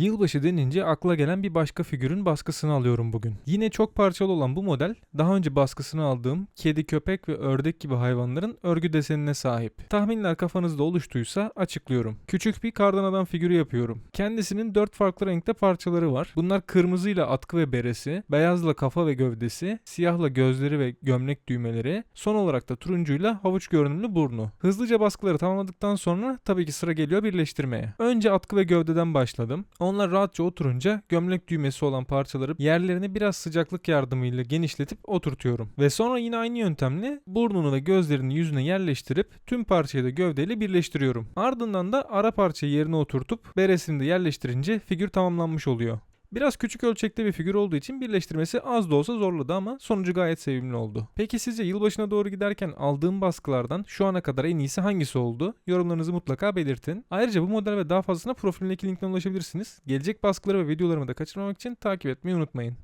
Yılbaşı denince akla gelen bir başka figürün baskısını alıyorum bugün. Yine çok parçalı olan bu model daha önce baskısını aldığım kedi, köpek ve ördek gibi hayvanların örgü desenine sahip. Tahminler kafanızda oluştuysa açıklıyorum. Küçük bir kardan adam figürü yapıyorum. Kendisinin dört farklı renkte parçaları var. Bunlar kırmızıyla atkı ve beresi, beyazla kafa ve gövdesi, siyahla gözleri ve gömlek düğmeleri, son olarak da turuncuyla havuç görünümlü burnu. Hızlıca baskıları tamamladıktan sonra tabii ki sıra geliyor birleştirmeye. Önce atkı ve gövdeden başladım. Onlar rahatça oturunca gömlek düğmesi olan parçaları yerlerini biraz sıcaklık yardımıyla genişletip oturtuyorum. Ve sonra yine aynı yöntemle burnunu ve gözlerini yüzüne yerleştirip tüm parçayı da gövdeyle birleştiriyorum. Ardından da ara parçayı yerine oturtup beresini de yerleştirince figür tamamlanmış oluyor. Biraz küçük ölçekte bir figür olduğu için birleştirmesi az da olsa zorladı ama sonucu gayet sevimli oldu. Peki sizce yılbaşına doğru giderken aldığım baskılardan şu ana kadar en iyisi hangisi oldu? Yorumlarınızı mutlaka belirtin. Ayrıca bu model ve daha fazlasına profilimdeki linkten ulaşabilirsiniz. Gelecek baskıları ve videolarımı da kaçırmamak için takip etmeyi unutmayın.